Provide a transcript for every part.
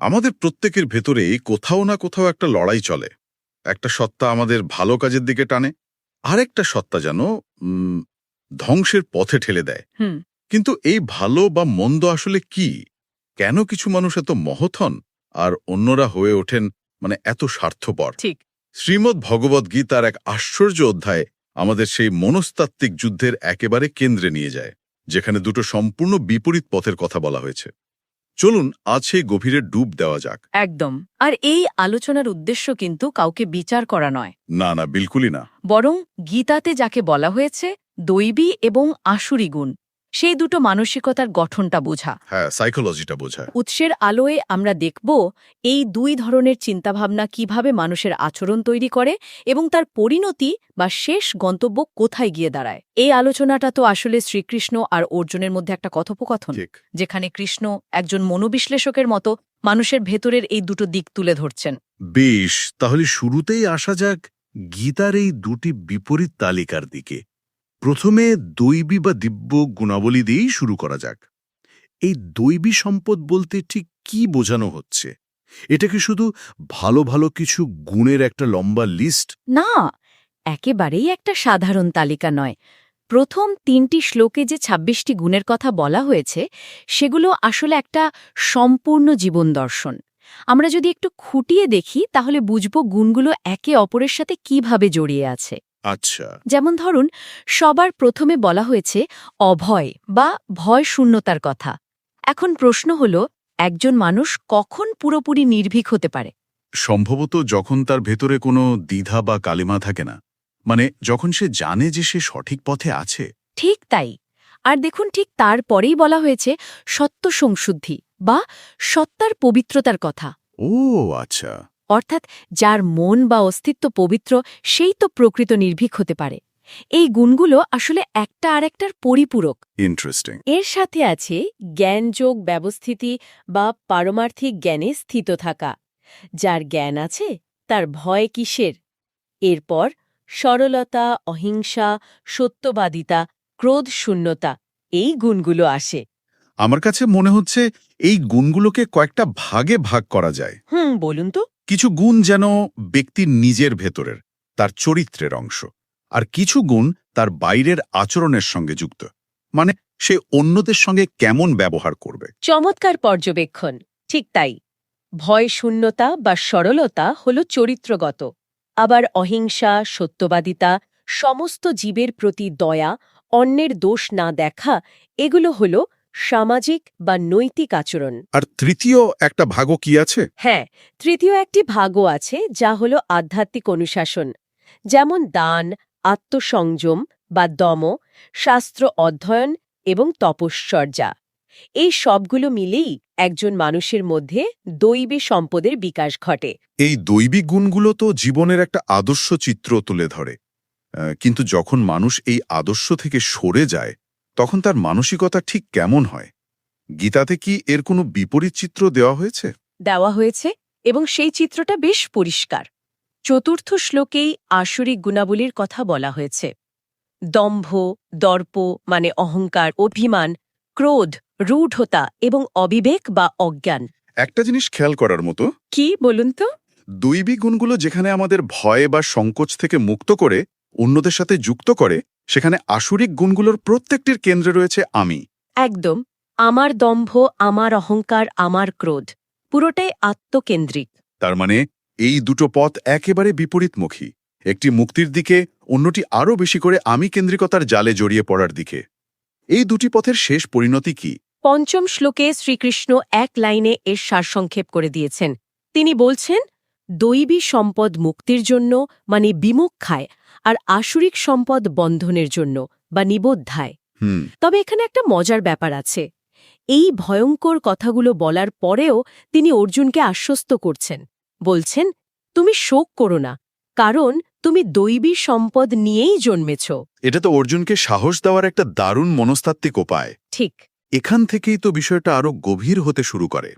আমাদের প্রত্যেকের ভেতরেই কোথাও না কোথাও একটা লড়াই চলে। একটা সত্তা আমাদের ভালো কাজের দিকে টানে আর একটা সত্তা যেন ধ্বংসের পথে ঠেলে দেয়। কিন্তু এই ভালো বা মন্দ আসলে কি? কেন কিছু মানুষ এত মহথন আর অন্যরা হয়ে ওঠেন মানে এত স্বার্থপর? ঠিক। শ্রীমদ্ ভগবদ্ গীতার এক আশ্চর্য অধ্যায় আমাদের সেই মনস্তাত্ত্বিক যুদ্ধের একেবারে কেন্দ্রে নিয়ে যায় যেখানে দুটো সম্পূর্ণ বিপরীত পথের কথা বলা হয়েছে। চলুন আছে সেই গভীরে ডুব দেওয়া যাক। একদম। আর এই আলোচনার উদ্দেশ্য কিন্তু কাউকে বিচার করা নয়। না না বিলকুলই না। বরং গীতাতে যাকে বলা হয়েছে দৈবী এবং আসুরি গুণ। সেই দুটো মানসিকতার গঠনটা বোঝা। হ্যাঁ সাইকোলজিটা বোঝা। উৎসের আলোয় আমরা দেখব এই দুই ধরনের চিন্তাভাবনা কীভাবে মানুষের আচরণ তৈরি করে এবং তার পরিণতি বা শেষ গন্তব্য কোথায় গিয়ে দাঁড়ায়। এই আলোচনাটা তো আসলে শ্রীকৃষ্ণ আর অর্জুনের মধ্যে একটা কথোপকথন যেখানে কৃষ্ণ একজন মনোবিশ্লেষকের মতো মানুষের ভেতরের এই দুটো দিক তুলে ধরছেন। বেশ তাহলে শুরুতেই আসা যাক গীতার এই দুটি বিপরীত তালিকার দিকে। প্রথমে দৈবী বা দিব্য গুণাবলী দিয়েই শুরু করা যাক। এই দৈবী সম্পদ বলতে ঠিক কি বোঝানো হচ্ছে? এটা কি শুধু ভালো ভালো কিছু গুণের একটা লম্বা লিস্ট না, একেবারেই একটা সাধারণ তালিকা নয়। প্রথম তিনটি শ্লোকে যে ২৬টি গুণের কথা বলা হয়েছে, সেগুলো আসলে একটা সম্পূর্ণ জীবন দর্শন। আমরা যদি একটু খুঁটিয়ে দেখি, তাহলে বুঝব গুণগুলো একে অপরের সাথে কীভাবে জড়িয়ে আছে। আচ্ছা। যেমন ধরুন সবার প্রথমে বলা হয়েছে অভয় বা ভয় শূন্যতার কথা। এখন প্রশ্ন হল একজন মানুষ কখন পুরোপুরি নির্ভীক হতে পারে? সম্ভবত যখন তার ভেতরে কোনো দ্বিধা বা কালিমা থাকে না। মানে যখন সে জানে যে সে সঠিক পথে আছে। ঠিক তাই। আর দেখুন ঠিক তারপরেই বলা হয়েছে সত্য সংশুদ্ধি বা সত্তার পবিত্রতার কথা। ও আচ্ছা। অর্থাৎ যার মন বা অস্তিত্ব পবিত্র সেই তো প্রকৃত নির্ভীক হতে পারে। এই গুণগুলো আসলে একটা আরেকটার পরিপূরক। ইন্টারেস্টিং এর সাথে আছে জ্ঞানযোগ ব্যবস্থিতি বা পারমার্থিক জ্ঞানে স্থিত থাকা। যার জ্ঞান আছে তার ভয় কিসের? এরপর সরলতা অহিংসা সত্যবাদিতা ক্রোধ শূন্যতা এই গুণগুলো আসে। আমার কাছে মনে হচ্ছে এই গুণগুলোকে কয়েকটা ভাগে ভাগ করা যায়। হুম বলুন তো। কিছু গুণ যেন ব্যক্তির নিজের ভেতরের, তার চরিত্রের অংশ, আর কিছু গুণ তার বাইরের আচরণের সঙ্গে যুক্ত। মানে সে অন্যদের সঙ্গে কেমন ব্যবহার করবে? চমৎকার পর্যবেক্ষণ, ঠিক তাই। ভয় শূন্যতা বা সরলতা হল চরিত্রগত, আবার অহিংসা, সত্যবাদিতা, সমস্ত জীবের প্রতি দয়া, অন্যের দোষ না দেখা, এগুলো হল সামাজিক বা নৈতিক আচরণ। আর তৃতীয় একটা ভাগও কি আছে? হ্যাঁ তৃতীয় একটি ভাগও আছে যা হল আধ্যাত্মিক অনুশাসন। যেমন দান আত্মসংযম বা দম শাস্ত্র অধ্যয়ন এবং তপশ্চর্যা এই সবগুলো মিলেই একজন মানুষের মধ্যে দৈবী সম্পদের বিকাশ ঘটে। এই দৈবিক গুণগুলো তো জীবনের একটা আদর্শ চিত্র তুলে ধরে। কিন্তু যখন মানুষ এই আদর্শ থেকে সরে যায় তখন তার মানসিকতা ঠিক কেমন হয়? গীতাতে কি এর কোনো বিপরীত চিত্র দেওয়া হয়েছে? দেওয়া হয়েছে এবং সেই চিত্রটা বেশ পরিষ্কার। চতুর্থ শ্লোকেই আসরিক গুণাবলীর কথা বলা হয়েছে। দম্ভ দর্প মানে অহংকার অভিমান ক্রোধ রূঢ়তা এবং অবিবেক বা অজ্ঞান। একটা জিনিস খেয়াল করার মতো। কি বলুন তো? দৈবিক গুণগুলো যেখানে আমাদের ভয় বা সংকোচ থেকে মুক্ত করে অন্যদের সাথে যুক্ত করে সেখানে আসরিক গুণগুলোর প্রত্যেকটির কেন্দ্রে রয়েছে আমি। একদম। আমার দম্ভ আমার অহংকার আমার ক্রোধ পুরোটাই আত্মকেন্দ্রিক। তার মানে এই দুটো পথ একেবারে বিপরীতমুখী। একটি মুক্তির দিকে অন্যটি আরও বেশি করে আমি কেন্দ্রিকতার জালে জড়িয়ে পড়ার দিকে। এই দুটি পথের শেষ পরিণতি কি? পঞ্চম শ্লোকে শ্রীকৃষ্ণ এক লাইনে এর সারসংক্ষেপ করে দিয়েছেন। তিনি বলছেন দৈবী সম্পদ মুক্তির জন্য মানে বিমুক্ষায় আর আসুরিক সম্পদ বন্ধনের জন্য বা নিবোধ্যায় তবে এখানে একটা মজার ব্যাপার আছে। এই ভয়ঙ্কর কথাগুলো বলার পরেও তিনি অর্জুনকে আশ্বস্ত করছেন। বলছেন তুমি শোক করো না কারণ তুমি দৈবী সম্পদ নিয়েই জন্মেছ। এটা তো অর্জুনকে সাহস দেওয়ার একটা দারুণ মনস্তাত্ত্বিক উপায়। ঠিক। এখান থেকেই তো বিষয়টা আরও গভীর হতে শুরু করে।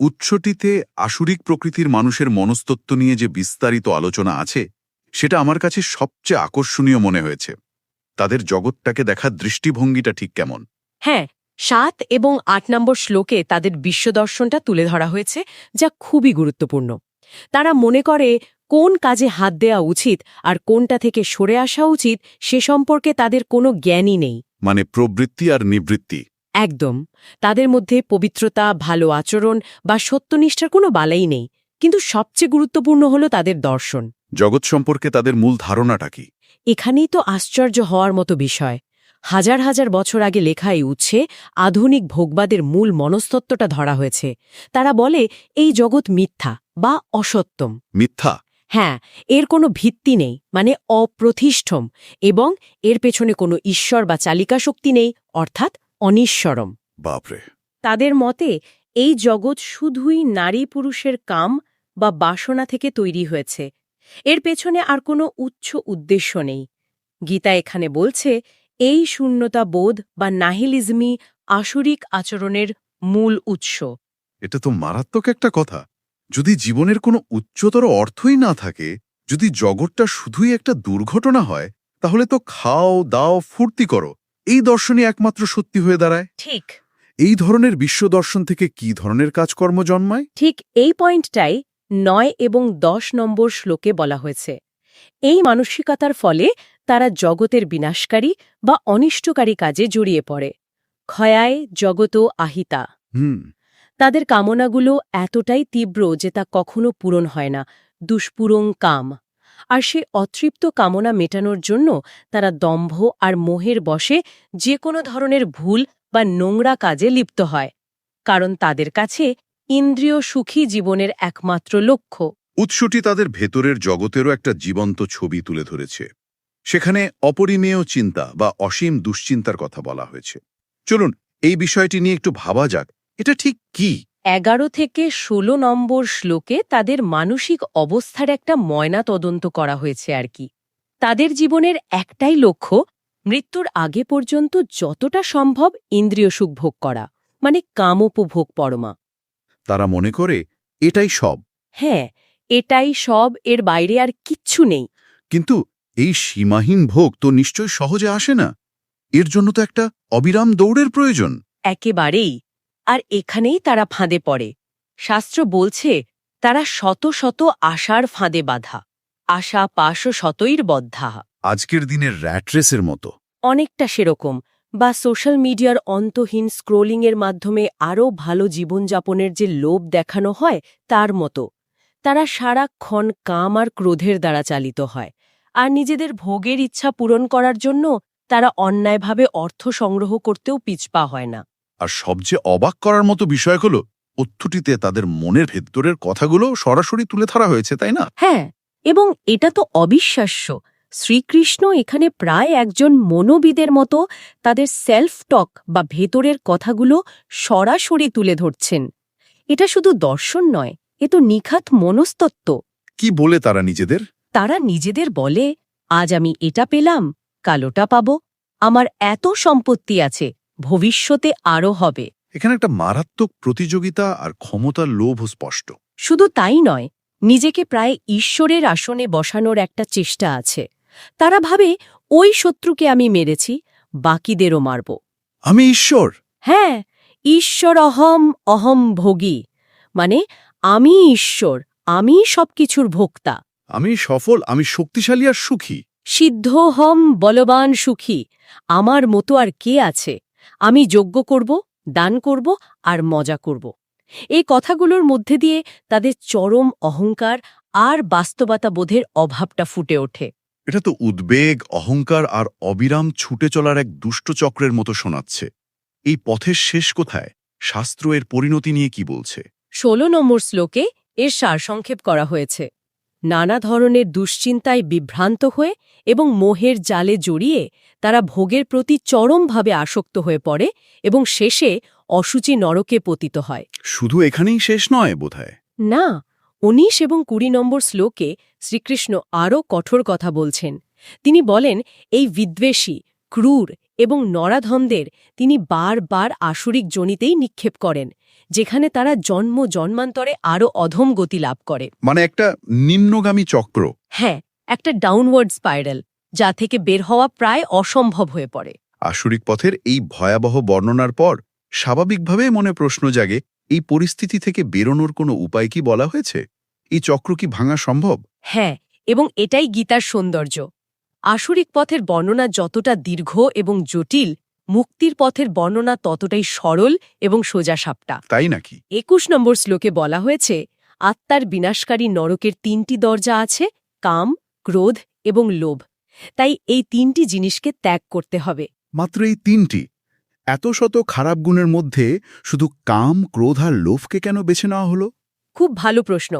উৎসটিতে আসুরিক প্রকৃতির মানুষের মনস্তত্ত্ব নিয়ে যে বিস্তারিত আলোচনা আছে সেটা আমার কাছে সবচেয়ে আকর্ষণীয় মনে হয়েছে। তাদের জগৎটাকে দেখার দৃষ্টিভঙ্গিটা ঠিক কেমন? হ্যাঁ সাত এবং আট নম্বর শ্লোকে তাদের বিশ্বদর্শনটা তুলে ধরা হয়েছে যা খুবই গুরুত্বপূর্ণ। তারা মনে করে কোন কাজে হাত দেওয়া উচিত আর কোনটা থেকে সরে আসা উচিত সে সম্পর্কে তাদের কোনো জ্ঞানই নেই। মানে প্রবৃত্তি আর নিবৃত্তি। একদম তাদের মধ্যে পবিত্রতা ভালো আচরণ বা সত্যনিষ্ঠার কোনো বালাই নেই কিন্তু সবচেয়ে গুরুত্বপূর্ণ হল তাদের দর্শন। জগৎ সম্পর্কে তাদের মূল ধারণাটা কি? এখানেই তো আশ্চর্য হওয়ার মতো বিষয়। হাজার হাজার বছর আগে লেখা এই উৎসে আধুনিক ভোগবাদের মূল মনস্তত্ত্বটা ধরা হয়েছে। তারা বলে এই জগৎ মিথ্যা বা অসত্যম। মিথ্যা? হ্যাঁ এর কোনো ভিত্তি নেই মানে অপ্রতিষ্ঠম এবং এর পেছনে কোনো ঈশ্বর বা চালিকা শক্তি নেই অর্থাৎ অনিশ্বরম বাপরে। তাদের মতে এই জগৎ শুধুই নারী পুরুষের কাম বা বাসনা থেকে তৈরি হয়েছে এর পেছনে আর কোনো উচ্চ উদ্দেশ্য নেই। গীতা এখানে বলছে এই শূন্যতা বোধ বা নাহিলিজমি আসরিক আচরণের মূল উৎস। এটা তো মারাত্মক একটা কথা। যদি জীবনের কোনো উচ্চতর অর্থই না থাকে যদি জগৎটা শুধুই একটা দুর্ঘটনা হয় তাহলে তো খাও দাও ফুর্তি করো এই দর্শনই একমাত্র সত্যি হয়ে দাঁড়ায়। ঠিক। এই ধরনের বিশ্ব দর্শন থেকে কি ধরনের কাজকর্ম জন্মায়? ঠিক এই পয়েন্টটাই নয় এবং দশ নম্বর শ্লোকে বলা হয়েছে এই মানসিকতার ফলে তারা জগতের বিনাশকারী বা অনিষ্টকারী কাজে জড়িয়ে পড়ে। ক্ষয়ায় জগত আহিতা। তাদের কামনাগুলো এতটাই তীব্র যে তা কখনো পূরণ হয় না দুষ্পুরং কাম। আর সে অতৃপ্ত কামনা মেটানোর জন্য তারা দম্ভ আর মোহের বশে যে কোনো ধরনের ভুল বা নোংরা কাজে লিপ্ত হয় কারণ তাদের কাছে ইন্দ্রিয় সুখী জীবনের একমাত্র লক্ষ্য। উৎসটি তাদের ভেতরের জগতেরও একটা জীবন্ত ছবি তুলে ধরেছে। সেখানে অপরিমেয় চিন্তা বা অসীম দুশ্চিন্তার কথা বলা হয়েছে। চলুন এই বিষয়টি নিয়ে একটু ভাবা যাক এটা ঠিক কি? এগারো থেকে ১৬ নম্বর শ্লোকে তাদের মানসিক অবস্থার একটা ময়না তদন্ত করা হয়েছে আর কি। তাদের জীবনের একটাই লক্ষ্য মৃত্যুর আগে পর্যন্ত যতটা সম্ভব ইন্দ্রিয় সুখ ভোগ করা মানে কামোপভোগ পরমা। তারা মনে করে এটাই সব। হ্যাঁ এটাই সব এর বাইরে আর কিচ্ছু নেই। কিন্তু এই সীমাহীন ভোগ তো নিশ্চয় সহজে আসে না। এর জন্য তো একটা অবিরাম দৌড়ের প্রয়োজন। একেবারেই। আর এখানেই তারা ফাঁদে পড়ে। শাস্ত্র বলছে তারা শত শত আশার ফাঁদে বাঁধা। আশা পাশ শতইর বদ্ধা আজকের দিনের র্যাট্রেসের মতো। অনেকটা সেরকম। বা সোশ্যাল মিডিয়ার অন্তহীন স্ক্রোলিংয়ের মাধ্যমে আরও ভালো জীবনযাপনের যে লোভ দেখানো হয় তার মতো। তারা সারাক্ষণ কাম আর ক্রোধের দ্বারা চালিত হয়। আর নিজেদের ভোগের ইচ্ছা পূরণ করার জন্য তারা অন্যায়ভাবে অর্থ সংগ্রহ করতেও পিছপা হয় না। আর সবচেয়ে অবাক করার মতো বিষয় হল তথ্যটিতে তাদের মনের ভেতরের কথাগুলো সরাসরি তুলে ধরা হয়েছে তাই না? হ্যাঁ এবং এটা তো অবিশ্বাস্য। শ্রীকৃষ্ণ এখানে প্রায় একজন মনোবিদের মতো তাদের সেলফ টক বা ভেতরের কথাগুলো সরাসরি তুলে ধরছেন। এটা শুধু দর্শন নয় এ তো নিখাত মনস্তত্ত্ব। কি বলে তারা নিজেদের? তারা নিজেদের বলে আজ আমি এটা পেলাম কালোটা পাব। আমার এত সম্পত্তি আছে ভবিষ্যতে আরও হবে। এখানে একটা মারাত্মক প্রতিযোগিতা আর ক্ষমতার লোভ স্পষ্ট। শুধু তাই নয় নিজেকে প্রায় ঈশ্বরের আসনে বসানোর একটা চেষ্টা আছে। তারা ভাবে ওই শত্রুকে আমি মেরেছি বাকিদেরও মারব। আমি ঈশ্বর? হ্যাঁ ঈশ্বর অহম অহম ভোগী। মানে আমি ঈশ্বর আমি সবকিছুর ভোক্তা। আমি সফল আমি শক্তিশালী আর সুখী। সিদ্ধহম বলবান সুখী। আমার মতো আর কে আছে? আমি যজ্ঞ করব দান করব আর মজা করব। এই কথাগুলোর মধ্যে দিয়ে তাদের চরম অহংকার আর বাস্তবতা বোধের অভাবটা ফুটে ওঠে। এটা তো উদ্বেগ অহংকার আর অবিরাম ছুটে চলার এক দুষ্ট চক্রের মতো শোনাচ্ছে। এই পথের শেষ কোথায়? শাস্ত্র এর পরিণতি নিয়ে কি বলছে? ষোলো নম্বর শ্লোকে এর সারসংক্ষেপ করা হয়েছে। নানা ধরনের দুশ্চিন্তায় বিভ্রান্ত হয়ে এবং মোহের জালে জড়িয়ে তারা ভোগের প্রতি চরমভাবে আসক্ত হয়ে পড়ে এবং শেষে অসুচি নরকে পতিত হয়। শুধু এখানেই শেষ নয় বোধহয়? না উনিশ এবং কুড়ি নম্বর শ্লোকে শ্রীকৃষ্ণ আরও কঠোর কথা বলছেন। তিনি বলেন এই বিদ্বেষী ক্রূর এবং নরাধমদের তিনি বারবার আসরিক জনিতেই নিক্ষেপ করেন যেখানে তারা জন্ম জন্মান্তরে আরও অধম গতি লাভ করে। মানে একটা নিম্নগামী চক্র। হ্যাঁ একটা ডাউনওয়ার্ড স্পাইরাল যা থেকে বের হওয়া প্রায় অসম্ভব হয়ে পড়ে। আসরিক পথের এই ভয়াবহ বর্ণনার পর স্বাভাবিকভাবে মনে প্রশ্ন জাগে এই পরিস্থিতি থেকে বেরোনোর কোনো উপায় কি বলা হয়েছে? এই চক্র কি ভাঙা সম্ভব? হ্যাঁ এবং এটাই গীতার সৌন্দর্য। আসরিক পথের বর্ণনা যতটা দীর্ঘ এবং জটিল মুক্তির পথের বর্ণনা ততটাই সরল এবং সোজা সাপটা তাই নাকি? একুশ নম্বর শ্লোকে বলা হয়েছে আত্মার বিনাশকারী নরকের তিনটি দরজা আছে কাম ক্রোধ এবং লোভ। তাই এই তিনটি জিনিসকে ত্যাগ করতে হবে। মাত্র এই তিনটি? এত শত খারাপ গুণের মধ্যে শুধু কাম ক্রোধ আর লোভকে কেন বেছে নেওয়া হলো? খুব ভালো প্রশ্ন।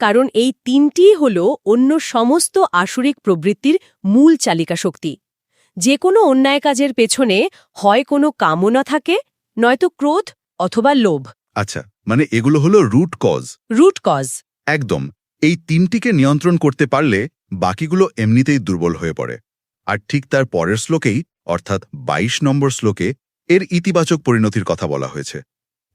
কারণ এই তিনটিই হল অন্য সমস্ত আসরিক প্রবৃত্তির মূল চালিকা শক্তি। যে কোনো অন্যায় কাজের পেছনে হয় কোনো কামনা থাকে নয়তো ক্রোধ অথবা লোভ। আচ্ছা মানে এগুলো হলো রুট কজ রুট কজ একদম এই তিনটিকে নিয়ন্ত্রণ করতে পারলে বাকিগুলো এমনিতেই দুর্বল হয়ে পড়ে। আর ঠিক তার পরের শ্লোকেই অর্থাৎ ২২ নম্বর শ্লোকে এর ইতিবাচক পরিণতির কথা বলা হয়েছে।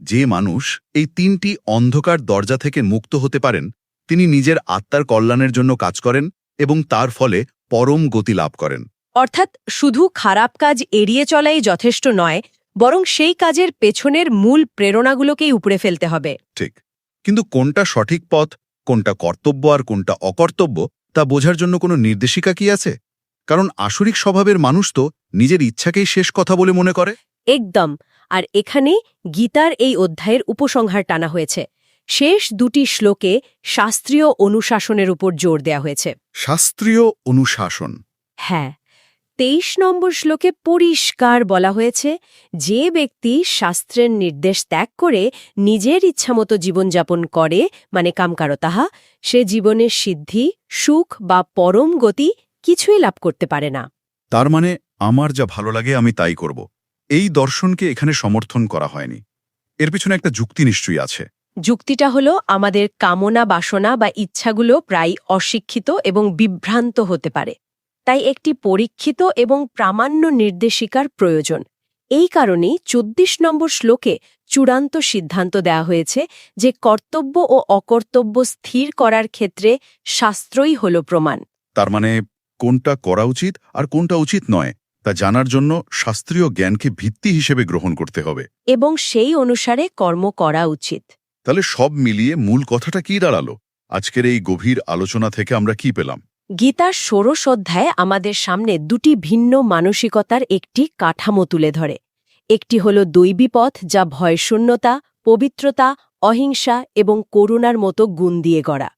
যে মানুষ এই তিনটি অন্ধকার দরজা থেকে মুক্ত হতে পারেন তিনি নিজের আত্মার কল্যাণের জন্য কাজ করেন এবং তার ফলে পরম গতি লাভ করেন। অর্থাৎ শুধু খারাপ কাজ এড়িয়ে চলাই যথেষ্ট নয় বরং সেই কাজের পেছনের মূল প্রেরণাগুলোকেই উপড়ে ফেলতে হবে। ঠিক। কিন্তু কোনটা সঠিক পথ কোনটা কর্তব্য আর কোনটা অকর্তব্য তা বোঝার জন্য কোনো নির্দেশিকা কি আছে? কারণ আসরিক স্বভাবের মানুষ তো নিজের ইচ্ছাকেই শেষ কথা বলে মনে করে। একদম। আর এখানে গীতার এই অধ্যায়ের উপসংহার টানা হয়েছে। শেষ দুটি শ্লোকে শাস্ত্রীয় অনুশাসনের উপর জোর দেয়া হয়েছে। শাস্ত্রীয় অনুশাসন। হ্যাঁ। তেইশ নম্বর শ্লোকে পরিষ্কার বলা হয়েছে যে ব্যক্তি শাস্ত্রের নির্দেশ ত্যাগ করে নিজের ইচ্ছামতো জীবনযাপন করে মানে কামকারো তাহা সে জীবনের সিদ্ধি সুখ বা পরম গতি কিছুই লাভ করতে পারে না। তার মানে আমার যা ভালো লাগে আমি তাই করব। এই দর্শনকে এখানে সমর্থন করা হয়নি। এর পিছনে একটা যুক্তি নিশ্চয়ই আছে। যুক্তিটা হলো আমাদের কামনা বাসনা বা ইচ্ছাগুলো প্রায় অশিক্ষিত এবং বিভ্রান্ত হতে পারে। তাই একটি পরীক্ষিত এবং প্রামাণ্য নির্দেশিকার প্রয়োজন। এই কারণেই চব্বিশ নম্বর শ্লোকে চূড়ান্ত সিদ্ধান্ত দেওয়া হয়েছে যে কর্তব্য ও অকর্তব্য স্থির করার ক্ষেত্রে শাস্ত্রই হল প্রমাণ। তার মানে কোনটা করা উচিত আর কোনটা উচিত নয় তা জানার জন্য শাস্ত্রীয় জ্ঞানকে ভিত্তি হিসেবে গ্রহণ করতে হবে। এবং সেই অনুসারে কর্ম করা উচিত। তাহলে সব মিলিয়ে মূল কথাটা কি দাঁড়াল? আজকের এই গভীর আলোচনা থেকে আমরা কি পেলাম? গীতার ষোড়শ অধ্যায় আমাদের সামনে দুটি ভিন্ন মানসিকতার একটি কাঠামো তুলে ধরে। একটি হল দৈবী পথ যা ভয়শূন্যতা পবিত্রতা অহিংসা এবং করুণার মতো গুণ দিয়ে গড়া।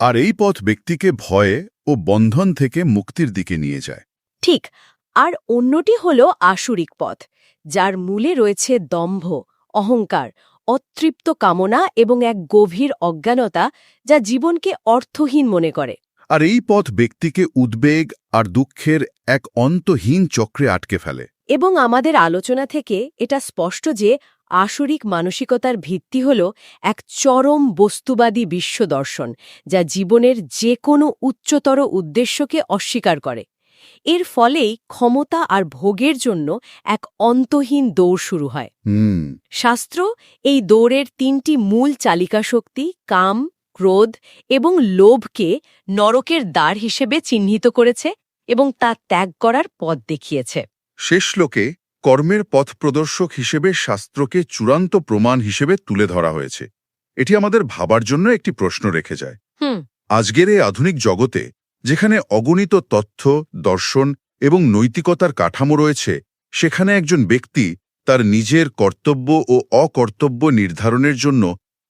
আর এই পথ ব্যক্তিকে ভয়ে ও বন্ধন থেকে মুক্তির দিকে নিয়ে যায়। ঠিক আর অন্যটি হল আসুরিক পথ যার মূলে রয়েছে দম্ভ অহংকার অতৃপ্ত কামনা এবং এক গভীর অজ্ঞানতা যা জীবনকে অর্থহীন মনে করে। আর এই পথ ব্যক্তিকে উদ্বেগ আর দুঃখের এক অন্তহীন চক্রে আটকে ফেলে। এবং আমাদের আলোচনা থেকে এটা স্পষ্ট যে আসরিক মানসিকতার ভিত্তি হল এক চরম বস্তুবাদী বিশ্ব দর্শন যা জীবনের যে কোনো উচ্চতর উদ্দেশ্যকে অস্বীকার করে। এর ফলেই ক্ষমতা আর ভোগের জন্য এক অন্তহীন দৌড় শুরু হয়। শাস্ত্র এই দৌড়ের তিনটি মূল চালিকা শক্তি কাম ক্রোধ এবং লোভকে নরকের দ্বার হিসেবে চিহ্নিত করেছে এবং তা ত্যাগ করার পথ দেখিয়েছে। শেষ লোকে কর্মের পথ প্রদর্শক হিসেবে শাস্ত্রকে চূড়ান্ত প্রমাণ হিসেবে তুলে ধরা হয়েছে। এটি আমাদের ভাবার জন্য একটি প্রশ্ন রেখে যায়। আজকের এই আধুনিক জগতে যেখানে অগণিত তথ্য দর্শন এবং নৈতিকতার কাঠামো রয়েছে সেখানে একজন ব্যক্তি তার নিজের কর্তব্য ও অকর্তব্য নির্ধারণের জন্য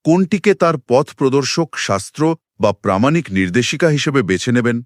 কোনটিকে তার পথ প্রদর্শক শাস্ত্র বা প্রামাণিক নির্দেশিকা হিসেবে বেছে নেবেন?